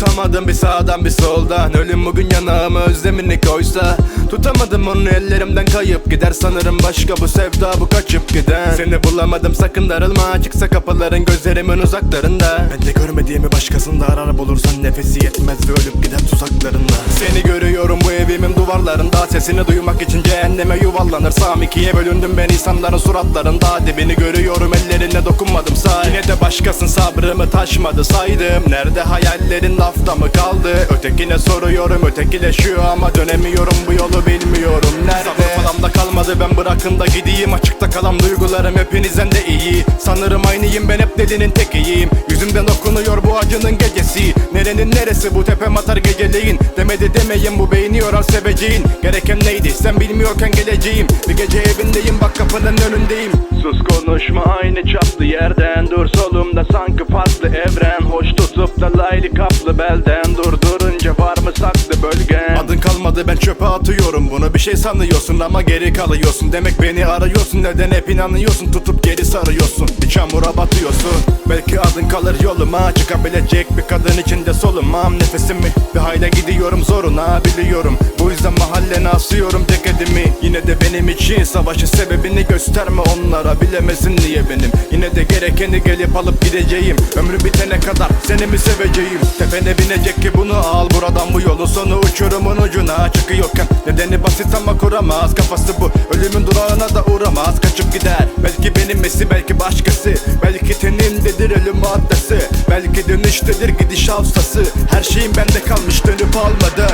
Bulamadım bir sağdan bir soldan. Ölüm bugün yanağımı özlemini koysa. Tutamadım onu ellerimden kayıp gider. Sanırım başka bu sevda bu kaçıp giden. Seni bulamadım sakın darılma. Çıksa kapıların gözlerimin uzaklarında. Ben de görmediğimi başkasında arar bulursan Nefesi yetmez ve ölüp gider tuzaklarında. Seni görüyorum bu duvarlarında Sesini duymak için cehenneme yuvarlanırsam ikiye bölündüm ben insanların suratlarında. Dibini görüyorum ellerine dokunmadım. Say. Yine de başkasın sabrımı taşmadı saydım. Nerede hayallerin lafta mı kaldı? Ötekine soruyorum ötekileşiyor ama dönemiyorum. Bu yolu bilmiyorum. Nerede Sabrı falan da kalmadı ben bırakın da gideyim. Açıkta kalan duygularım hepinizden de iyi. Sanırım aynıyım ben hep delinin tekiyim. Yüzümden okunuyor bu acının gecesi. Nerenin neresi bu? Tepem atar geceleyin Demedi demeyin bu beyni yorar seveceğin. Gereken neydi? Sen bilmiyorken geleceğim. Bir gece evindeyim bak kapının önündeyim. Sus konuşma aynı çaplı yerden. Dur solumda sanki farklı evren. Hoş tutup da laylı kaplı belden atıyorum bunu. Bir şey sanıyorsun ama geri kalıyorsun. Demek beni arıyorsun. Neden hep inanıyorsun? Tutup geri sarıyorsun. Bir çamura batıyorsun. Belki adın kalır yoluma. Çıkabilecek bir kadın içinde solumam Nefesimi bir hayli gidiyorum. Zoruna biliyorum. Bu yüzden mahallene asıyorum. Ceketimi Yine de benim için. Savaşın sebebini gösterme. Onlara Bilemesin niye benim. Yine de gerekeni gelip alıp gideceğim. Ömrü bitene kadar seni mi seveceğim? Tepene binecek ki bunu al. Buradan bu yolun sonu Uçurumun ucuna Nedeni basit ama kuramaz. Kafası bu ölümün durağına da uğramaz. Kaçıp gider belki benim mesi belki başkası. Belki tenindedir ölüm maddesi Belki dönüştedir gidiş hastası Her şeyim bende kalmış dönüp almadı